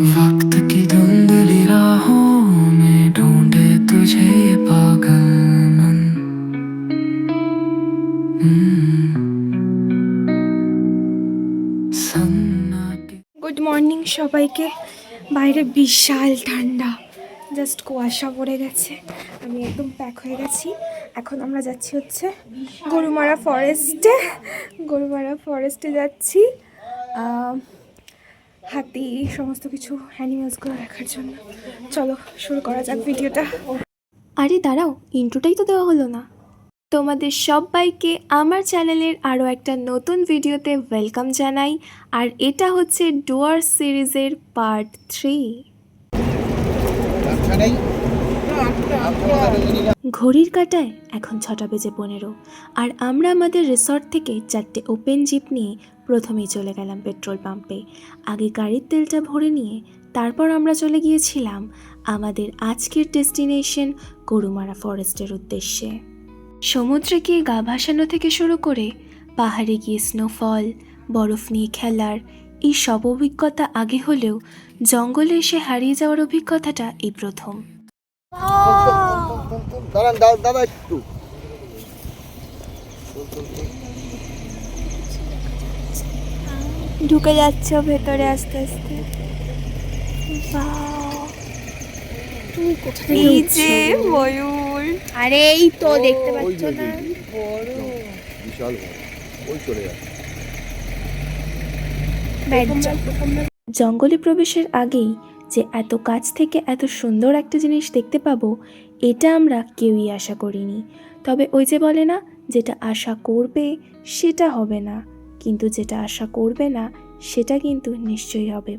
वक्त की धुंधली राहों में ढूंढे तुझे ये पागल मन हम्म। सन्नाटे গুড মর্নিং সবাইকে বাইরে বিশাল ঠান্ডা জাস্ট কুয়াশা পড়ে গেছে আমি একদম প্যাক হয়ে গেছি এখন আমরা যাচ্ছি হচ্ছে গরুমারা ফরেস্টে গরুমারা ফরেস্টে যাচ্ছি আহ, হাতি সমস্ত কিছু অ্যানিমালসগুলো দেখার জন্য। চলো, শুরু করা যাক ভিডিওটা। আরে দাঁড়াও, ইন্ট্রোটাই তো দেওয়া হলো না। তোমাদের সবাইকে আমার চ্যানেলের আরও একটা নতুন ভিডিওতে ওয়েলকাম জানাই, আর এটা হচ্ছে ডুয়ার সিরিজের পার্ট থ্রি। ঘড়ির কাটায় এখন ছটা বেজে পনেরো, আর আমরা আমাদের রিসর্ট থেকে চারটে ওপেন জিপ নিয়ে প্রথমেই চলে গেলাম পেট্রোল পাম্পে। আগে গাড়ির তেলটা ভরে নিয়ে তারপর আমরা চলে গিয়েছিলাম আমাদের আজকের ডেস্টিনেশন গরুমারা ফরেস্টের উদ্দেশ্যে। সমুদ্রে গিয়ে গা ভাসানো থেকে শুরু করে পাহাড়ে গিয়ে স্নোফল বরফ নিয়ে খেলার এই সব অভিজ্ঞতা আগে হলেও জঙ্গলে এসে হারিয়ে যাওয়ার অভিজ্ঞতাটা এই প্রথম। দাঁড়ান দাদা একটু। ঢুকে যাচ্ছে ভেতরে আস্তে আস্তে। এই যে ময়ূর। আরে এই তো দেখতে পাচ্ছ না। ওই বিশাল ওই চলে যাচ্ছে। জঙ্গলে প্রবেশের আগেই যে এত কাছ থেকে এত সুন্দর একটা জিনিস দেখতে পাবো এটা আমরা কেউই আশা করিনি। তবে ওই যে বলে না যেটা আশা করবে সেটা হবে না। কিন্তু যেটা আশা করবে না, সেটা কিন্তু নিশ্চয়ই হবে।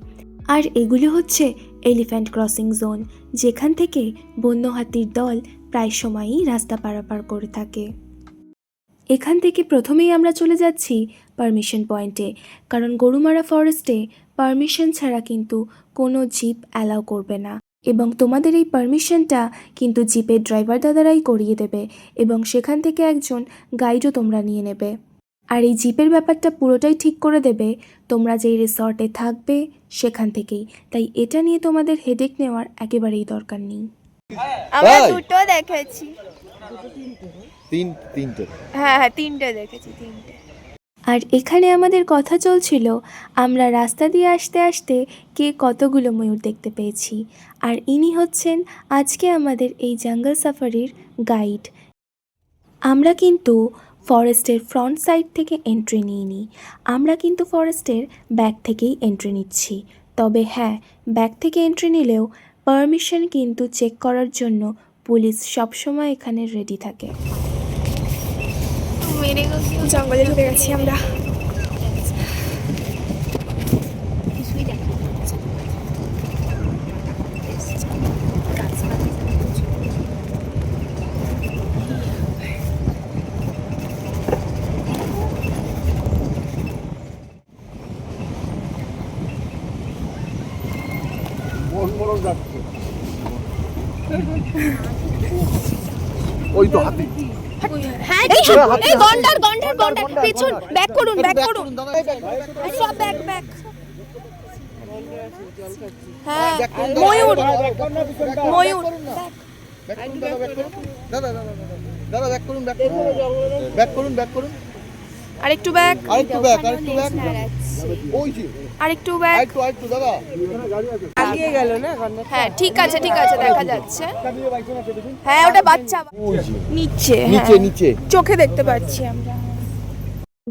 আর এগুলি হচ্ছে এলিফ্যান্ট ক্রসিং জোন যেখান থেকে বন্য হাতির দল প্রায় সময়ই রাস্তা পারাপার করে থাকে। এখান থেকে প্রথমেই আমরা চলে যাচ্ছি পারমিশন পয়েন্টে কারণ গরুমারা ফরেস্টে পারমিশন ছাড়া কিন্তু কোনো জিপ অ্যালাউ করবে না। এবং তোমাদের এই পারমিশনটা কিন্তু জিপের ড্রাইভার দাদারাই করিয়ে দেবে এবং সেখান থেকে একজন গাইডও তোমরা নিয়ে নেবে। আর এই জিপের ব্যাপারটা পুরোটাই ঠিক করে দেবে তোমরা যেই রিসর্টে থাকবে সেখান থেকেই। তাই এটা নিয়ে তোমাদের হেডেক নেওয়ার একেবারেই দরকার নেই। আমরা দুটো দেখেছি। তিন তিনটে। হ্যাঁ হ্যাঁ তিনটে দেখেছি তিনটে। আর এখানে আমাদের কথা চলছিল আমরা রাস্তা দিয়ে আসতে আসতে কে কতগুলো ময়ূর দেখতে পেয়েছি। আর ইনি হচ্ছেন আজকে আমাদের এই জঙ্গল সাফারির গাইড আমরা কিন্তু ফরেস্টের ফ্রন্ট সাইড থেকে এন্ট্রি নিয়ে নিই। আমরা কিন্তু ফরেস্টের ব্যাক থেকেই এন্ট্রি নিচ্ছি। তবে হ্যাঁ ব্যাক থেকে এন্ট্রি নিলেও পারমিশন কিন্তু চেক করার জন্য পুলিশ সবসময় এখানে রেডি থাকে। জঙ্গলে ঢুকে গেছি আমরা কিছুই দেখা যাচ্ছে না। মরণ যাচ্ছে। ওই তো হাতি। হ্যাঁ এই এই গন্ডার গন্ডার গন্ডার। পেছন ব্যাক করুন ব্যাক করুন। সব ব্যাক ব্যাক। হ্যাঁ ময়ূর। ময়ূর। করুন, দাদা, back করুন। দাদা দাদা দাদা দাদা ব্যাক করুন ব্যাক করুন। ব্যাক করুন ব্যাক করুন। আরেকটু ব্যাক। আরেকটু ব্যাক আরেকটু ব্যাক। ওই যে। আরেকটু ব্যাক। আরেকটু আরেকটু দাদা। হ্যাঁ ঠিক আছে ঠিক আছে দেখা যাচ্ছে। হ্যাঁ ওটা বাচ্চা। নিচে নিচে নিচে। চোখে দেখতে পাচ্ছি আমরা।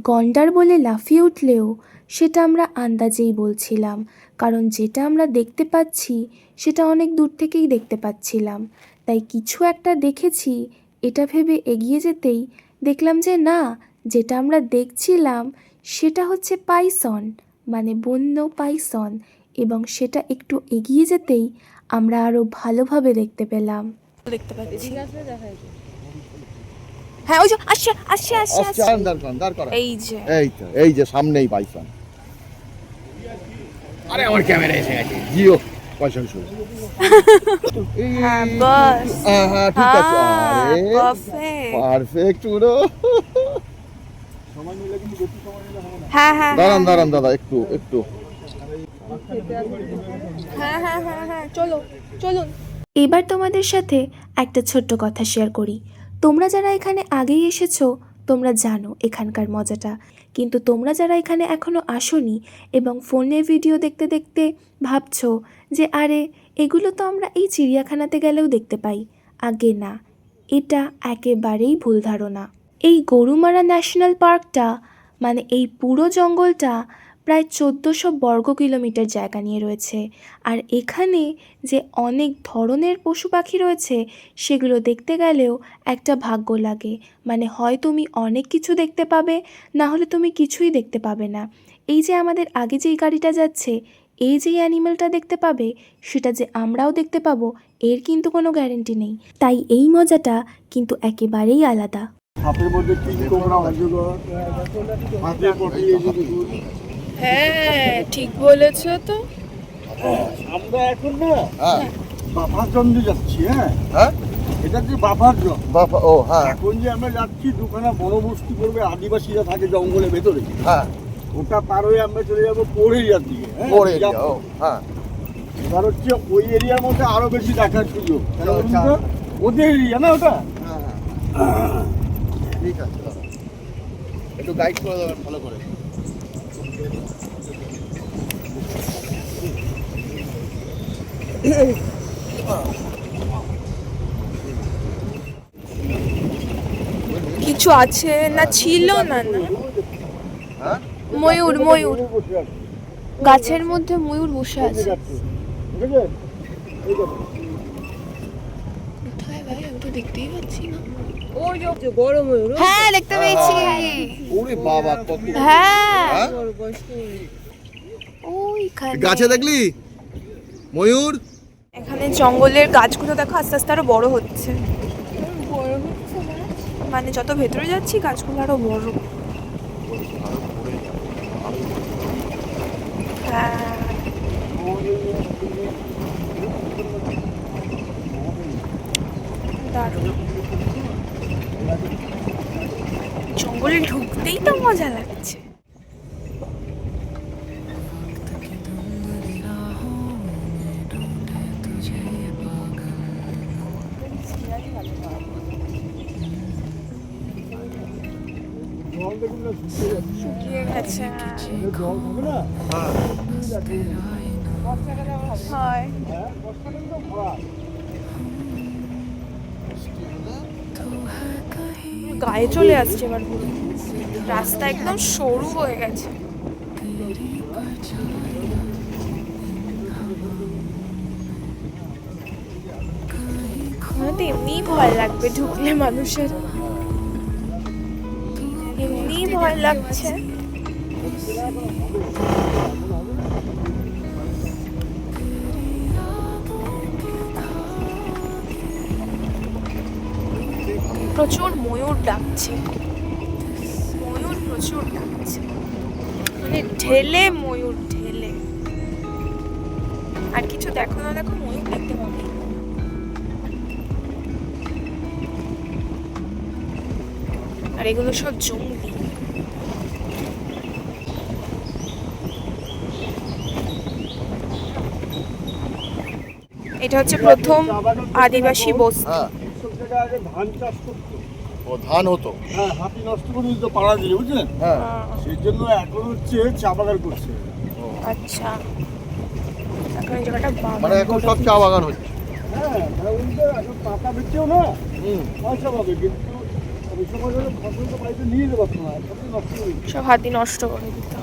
গন্ডার বলে লাফিয়ে উঠলেও সেটা আমরা আন্দাজেই বলছিলাম কারণ যেটা আমরা দেখতে পাচ্ছি সেটা অনেক দূর থেকেই দেখতে পাচ্ছিলাম। তাই কিছু একটা দেখেছি এটা ভেবে এগিয়ে যেতেই দেখলাম যে না যেটা আমরা দেখছিলাম সেটা হচ্ছে পাইসন মানে বন্য পাইসন। এবং সেটা একটু এগিয়ে যেতেই আমরা আরও ভালোভাবে দেখতে পেলাম। দেখতে পাচ্ছি। হ্যাঁ ওই যে আসছে আসছে আসছে আচ্ছা এই যে। এই তো এই যে সামনেই বাইসন আরে আমার ক্যামেরা এসে গেছে। জিও পয়সা শুরু হ্যাঁ বাস। হ্যাঁ হ্যাঁ ঠিক আছে। আরে পারফেক্ট পারফেক্ট পুরো। হ্যাঁ হ্যাঁ। দাঁড়ান দাঁড়ান দাদা একটু একটু। হ্যাঁ হ্যাঁ হ্যাঁ হ্যাঁ চলো চলুন এবার তোমাদের সাথে একটা ছোট্ট কথা শেয়ার করি। তোমরা যারা এখানে আগেই এসেছ, তোমরা জানো এখানকার মজাটা। কিন্তু তোমরা যারা এখানে এখনও আসোনি এবং ফোনে ভিডিও দেখতে দেখতে ভাবছ যে, আরে, এগুলো তো আমরা এই চিড়িয়াখানাতে গেলেও দেখতে পাই। আগে না, এটা একেবারেই ভুল ধারণা। এই গরুমারা ন্যাশনাল পার্কটা মানে এই পুরো জঙ্গলটা প্রায় চোদ্দোশো বর্গ কিলোমিটার জায়গা নিয়ে রয়েছে। আর এখানে যে অনেক ধরনের পশু পাখি রয়েছে, সেগুলো দেখতে গেলেও একটা ভাগ্য লাগে। মানে হয় তুমি অনেক কিছু দেখতে পাবে, না হলে তুমি কিছুই দেখতে পাবে না। এই যে আমাদের আগে যেই গাড়িটা যাচ্ছে, এই যে অ্যানিমেলটা দেখতে পাবে, সেটা যে আমরাও দেখতে পাবো, এর কিন্তু কোনো গ্যারেন্টি নেই। তাই এই মজাটা কিন্তু একেবারেই আলাদা। হাতের মধ্যে হ্যাঁ ঠিক বলেছ তো। আমরা এখন না হ্যাঁ। বাফার জন্মে যাচ্ছি হ্যাঁ। হ্যাঁ? এটা যে বাফার জন্ম বাবা ও হ্যাঁ। এখন যে আমরা যাচ্ছি দুখানা বনবস্তি করবে আদিবাসীরা থাকে জঙ্গলের ভেতরে। হ্যাঁ। ওটা পার হয়ে আমরা চলে যাব পোড় এরিয়ার দিকে হ্যাঁ? পরে ও হ্যাঁ। এবার হচ্ছে ওই এরিয়ার মধ্যে আরও বেশি দেখার সুযোগ। বলুন আচ্ছা। ওদের এরিয়া না ওটা? হ্যাঁ ঠিক আছে একটু গাইড করে দেবেন ভালো করে। কিছু আছে না ছিল না না? ময়ূর ময়ূর। গাছের মধ্যে ময়ূর বসে আছে। কোথায় ভাই? আমি তো দেখতেই পাচ্ছি না। হ্যাঁ দেখতে পেয়েছি ওরে বাবা কত হ্যাঁ হ্যাঁ? ওইখানে গাছে দেখলি ময়ূর এখানে জঙ্গলের গাছগুলো দেখো আস্তে আস্তে আরও বড় হচ্ছে মানে যত ভেতরে যাচ্ছি গাছগুলো আরও বড় হ্যাঁ দারুণ জঙ্গলে ঢুকতেই তো মজা লাগছে। শুকিয়ে গেছে হয় হ্যাঁ বর্ষাকালে তো ভরা গায়ে চলে আসছে এবার পুরো। রাস্তা একদম সরু হয়ে গেছে। তো এমনিই ভয় লাগবে ঢুকলে মানুষের। এমনি ভয় লাগছে। প্রচুর ময়ূর ডাকছে। ময়ূর প্রচুর ডাকছে। মানে ঢেলে ময়ূর, ঢেলে। আর কিছু দেখো না, দেখো ময়ূর দেখতে পাবে আর এগুলো সব জঙ্গলি। এটা হচ্ছে প্রথম আদিবাসী বস্তি। আগে ধান চাষ করতো। ও ধান হতো? হ্যাঁ হাতি নষ্ট করে দিত পাড়া দিলে বুঝলেন? হ্যাঁ। সেই জন্য এখন হচ্ছে চা বাগান করছে। আচ্ছা। মানে এখন সব চা বাগান হচ্ছে? হ্যাঁ এখন পাতা না হুম। পয়সা পাবে কিন্তু। সব হাতি নষ্ট করে দিত।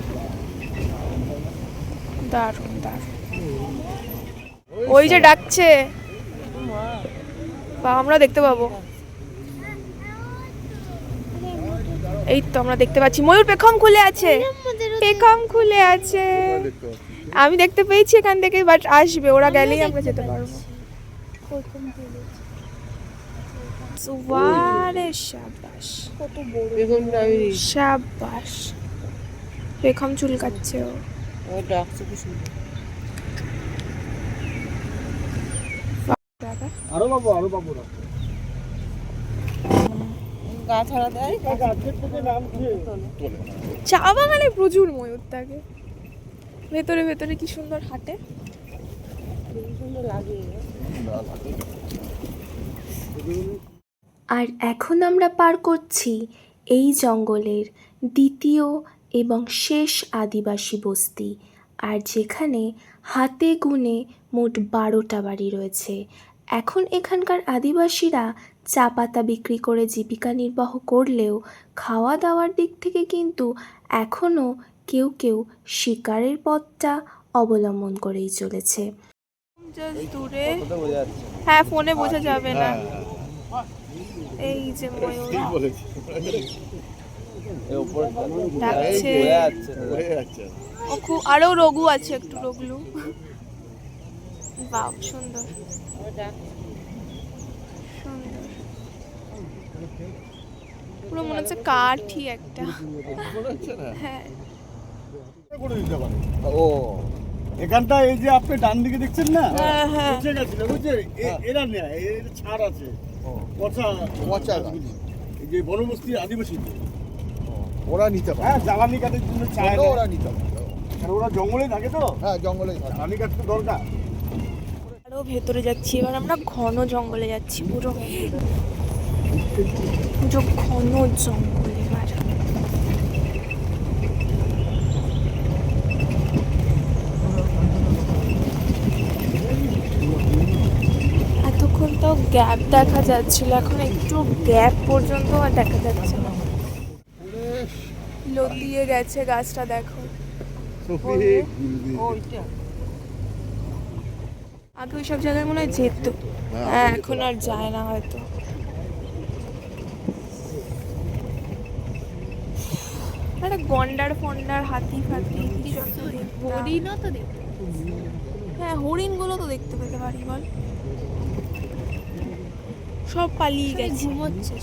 দারুণ দারুণ। ওই যে ডাকছে। বা আমরা দেখতে পাবো। এই তো আমরা দেখতে পাচ্ছি। ময়ূর পেখম খুলে আছে। পেখম খুলে আছে। আমি দেখতে পেয়েছি এখান থেকে বাট আসবে ওরা গেলেই আমরা যেতে পারব। সাবাস। সাবাস। পেখম চুলকাচ্ছে ও। বাবা আরও পাবো আরও পাবো চা বাগানে প্রচুর ময়ূর থাকে। ভেতরে ভেতরে কি সুন্দর হাটে? আর এখন আমরা পার করছি এই জঙ্গলের দ্বিতীয় এবং শেষ আদিবাসী বস্তি আর যেখানে হাতে গুনে মোট বারোটা বাড়ি রয়েছে। এখন এখানকার আদিবাসীরা চা পাতা বিক্রি করে জীবিকা নির্বাহ করলেও খাওয়া দাওয়ার দিক থেকে কিন্তু এখনও কেউ কেউ শিকারের পথটা অবলম্বন করেই চলেছে। দূরে। হ্যাঁ ফোনে বোঝা যাবে না। এই যে ময়ূর ডাকছে। ও খুব আরও রঘু আছে একটু রঘুলু বাহ সুন্দর। সুন্দর। পুরো মনে হচ্ছে কাঠই একটা। হ্যাঁ। ও। এখানটা এই যে আপনি ডান দিকে দেখছেন না? হ্যাঁ, হ্যাঁ। বুঝে গেছিল বুঝছে এরা নেয় এর ছাড় আছে। পচা পচা। এই যে বনবস্তি আদিবাসী। ওরা নিতে পারে। হ্যাঁ জ্বালানি কাঠের জন্য চায় ওরা নিতে পারে। ওরা জঙ্গলে থাকে তো? হ্যাঁ জঙ্গলে থাকে। জ্বালানি কাঠ তো দরকার। ভেতরে যাচ্ছি। এবার আমরা ঘন জঙ্গলে যাচ্ছি পুরো পুরো ঘন জঙ্গল এবার। এতক্ষণ তো গ্যাপ দেখা যাচ্ছিল এখন একটু গ্যাপ পর্যন্ত আর দেখা যাচ্ছে না। লতিয়ে গেছে গাছটা দেখো। আগে ওই সব জায়গায় মনে হয় যেত। হ্যাঁ এখন আর যায় না হয়তো। একটা গন্ডার ফন্ডার হাতি ফাতি কিছু হরিণও তো দেখতে হ্যাঁ হরিণগুলো তো দেখতে পেতে পারি বল। সব পালিয়ে গেছে। ঘুমোচ্ছে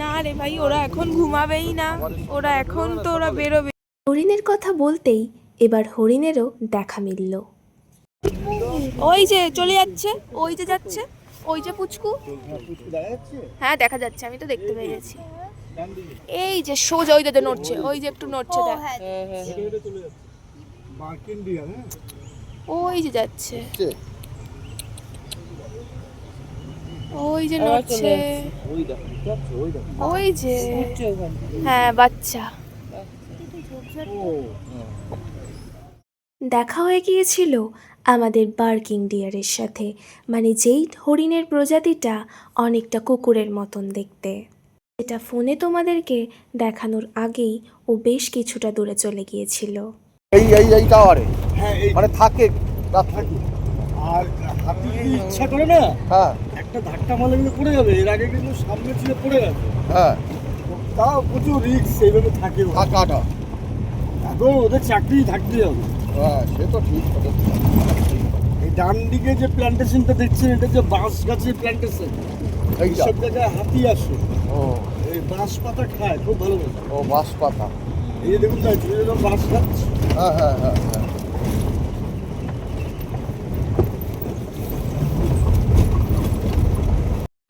না রে ভাই ওরা এখন ঘুমাবেই না। ওরা এখন তো ওরা বেরোবে। হরিণের কথা বলতেই এবার হরিণেরও দেখা মিলল। ওই যে চলে যাচ্ছে, ওই যে যাচ্ছে, ওই যে পুচকু। হ্যাঁ দেখা যাচ্ছে, আমি তো দেখতে পেয়ে গেছি। এই যে সোজা, ওই যে নড়ছে, ওই যে একটু নড়ছে, দেখ। হ্যাঁ ওই যে যাচ্ছে। ওই যে নড়ছে। ওই যে। হ্যাঁ বাচ্চা। দেখা হয়ে গিয়েছিল আমাদের বার্কিং ডিয়ারের সাথে। মানে যেই হরিণের প্রজাতিটা অনেকটা কুকুরের মতন দেখতে। এটা ফোনে তোমাদেরকে দেখানোর আগেই ও বেশ কিছুটা দূরে চলে গিয়েছিল। এই এই এই টাওয়ারে? হ্যাঁ মানে থাকে। আর হাতি ইচ্ছা করে না হ্যাঁ। একটা ধাক্কা মারলে কিন্তু পড়ে যাবে। এর আগে কিন্তু সামনে ছিল পড়ে গেছে। হ্যাঁ। তাও প্রচুর রিস্ক এইভাবে থাকে থাকাটা। এখন ওদের চাকরি থাকতেই হবে। হ্যাঁ সে তো ঠিক এই ডান দিকে যে প্ল্যান্টেশনটা দেখছেন এটা যে বাঁশ গাছের প্ল্যান্টেশন এইটা। সব জায়গায় হাতি আসে। ও। এই বাঁশ পাতা খায় খুব ভালো ও বাঁশ পাতা। এই যে দেখুন ঝুড়ে বাঁশ গাছ হ্যাঁ হ্যাঁ হ্যাঁ হ্যাঁ।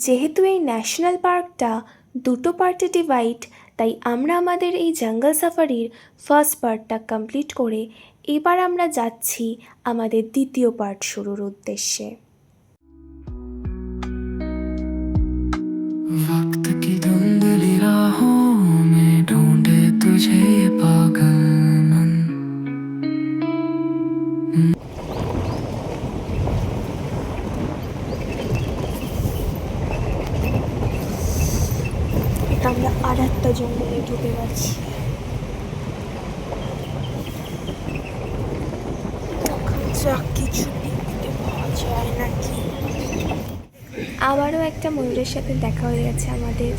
যেহেতু এই ন্যাশনাল পার্কটা দুটো পার্টে ডিভাইড তাই আমরা আমাদের এই জঙ্গল সাফারির ফার্স্ট পার্টটা কমপ্লিট করে এবার আমরা যাচ্ছি আমাদের দ্বিতীয় পার্ট শুরুর উদ্দেশ্যে वक्त की धुंधली राहों में ढूंढे तुझे ये पागल मन এটা আমরা আর একটা জঙ্গলে ঢুকে গেছি একটা ময়ূরের সাথে দেখা হয়ে গেছে আমাদের।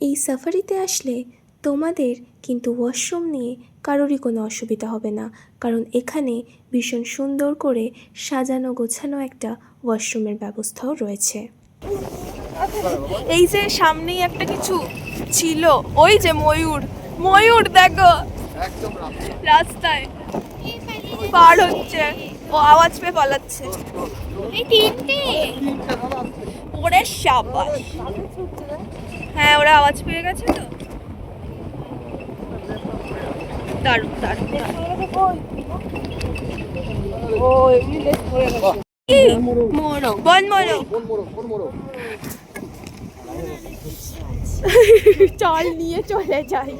এই সাফারিতে আসলে তোমাদের কিন্তু ওয়াশরুম নিয়ে কারোরই কোনো অসুবিধা হবে না কারণ এখানে ভীষণ সুন্দর করে সাজানো গোছানো একটা ওয়াশরুমের ব্যবস্থাও রয়েছে। এই যে সামনেই একটা কিছু ছিল ওই যে ময়ূর ময়ূর দেখো। রাস্তায়। পার হচ্ছে। ও আওয়াজ পেয়ে পালাচ্ছে। এই তিনটে? ওরে সাবাস। হ্যাঁ ওরা আওয়াজ পেয়ে গেছে তো। দারুণ দারুণ ও এমনি গেছে চল নিয়ে চলে যাই।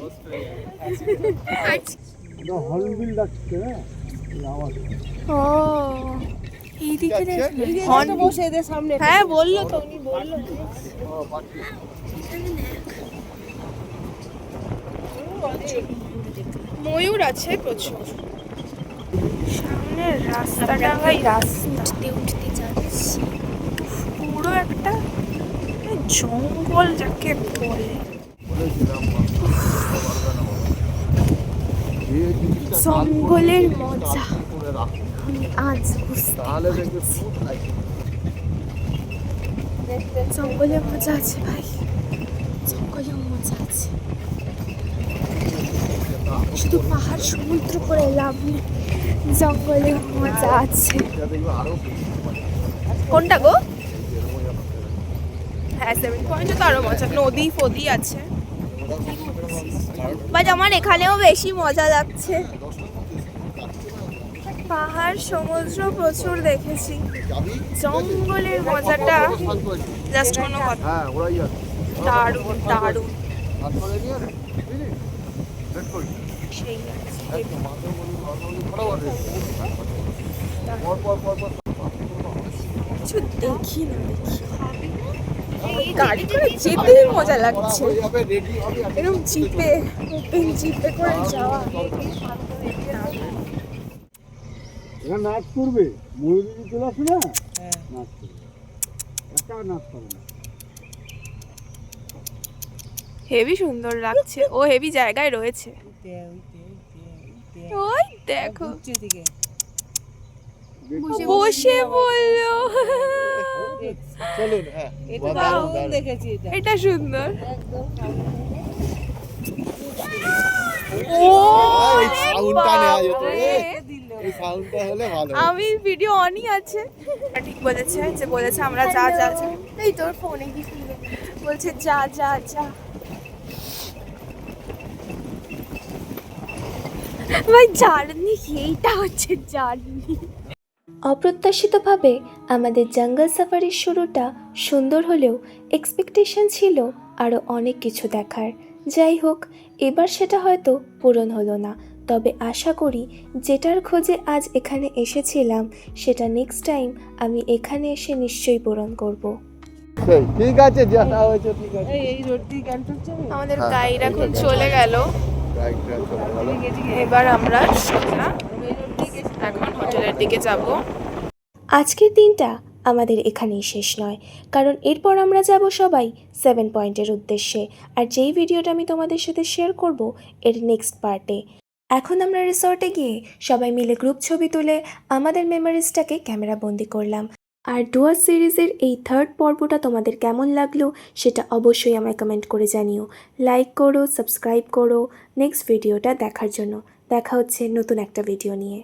ডাকছে ও এইদিকে বসে এদের সামনে হ্যাঁ বলল তো উনি বলল। ময়ূর আছে প্রচুর। সামনের রাস্তাটা ভাই রাস্তা। উঠতে উঠতে যাচ্ছি। পুরো একটা জঙ্গল যাকে বলে। জঙ্গলের মজা। আমি আজ তাহলে দেখবে জঙ্গলে মজা আছে ভাই। জঙ্গলে মজা আছে। শুধু পাহাড়, সমুদ্র করে লাভ নেই। জঙ্গলে মজা আছে। কোনটা গো? হ্যাঁ সেভেন পয়েন্টে তো আরও মজা। নদী, ফদি আছে। বাট আমার এখানেও বেশি মজা লাগছে। পাহাড় সমুদ্র প্রচুর দেখেছি। জঙ্গলের মজাটা জাস্ট কোনো কথা। হ্যাঁ দারুণ দারুণ। সেই কিছু দেখি না দেখি। গাড়ি করে যেতেই মজা লাগছে। এরকম জিপে ওপেন জিপে করে যাওয়া। নাচ করবে। ময়ূর চলে আসে না? নাচ করবে। একটা নাচ করে না। হেভি সুন্দর লাগছে। ও হেভি জায়গায় রয়েছে। ওই দেখো। বসে বলল। চলুন হ্যাঁ দেখেছি এটা। সুন্দর। আমি ভিডিও অনই আছে। ঠিক বলেছে যে বলেছে আমরা যা যা যা। এই তোর ফোনে কি বলছে যা যা যা। ভাই জার্নি এইটা হচ্ছে জার্নি। অপ্রত্যাশিতভাবে আমাদের জঙ্গল সাফারির শুরুটা সুন্দর হলেও এক্সপেকটেশন ছিল আরও অনেক কিছু দেখার। যাই হোক এবার সেটা হয়তো পূরণ হলো না। তবে আশা করি যেটার খোঁজে আজ এখানে এসেছিলাম সেটা নেক্সট টাইম আমি এখানে এসে নিশ্চয়ই পূরণ করব। ঠিক আছে যা হয়েছে ঠিক আছে। আমাদের হ্যাঁ, গাইড এখন চলে গেল। এবার আমরা সোজা এখন হোটেলের দিকে যাব। আজকের দিনটা আমাদের এখানেই শেষ নয়, কারণ এরপর আমরা যাব সবাই সেভেন পয়েন্টের উদ্দেশ্যে। আর যেই ভিডিওটা আমি তোমাদের সাথে শেয়ার করব, এর নেক্সট পার্টে এখন আমরা রিসর্টে গিয়ে সবাই মিলে গ্রুপ ছবি তুলে আমাদের মেমোরিজটাকে ক্যামেরা বন্দি করলাম। আর ডুয়ার সিরিজের এই থার্ড পর্বটা তোমাদের কেমন লাগল, সেটা অবশ্যই আমায় কমেন্ট করে জানিও। লাইক করো সাবস্ক্রাইব করো নেক্সট ভিডিওটা দেখার জন্য। দেখা হচ্ছে নতুন একটা ভিডিও নিয়ে।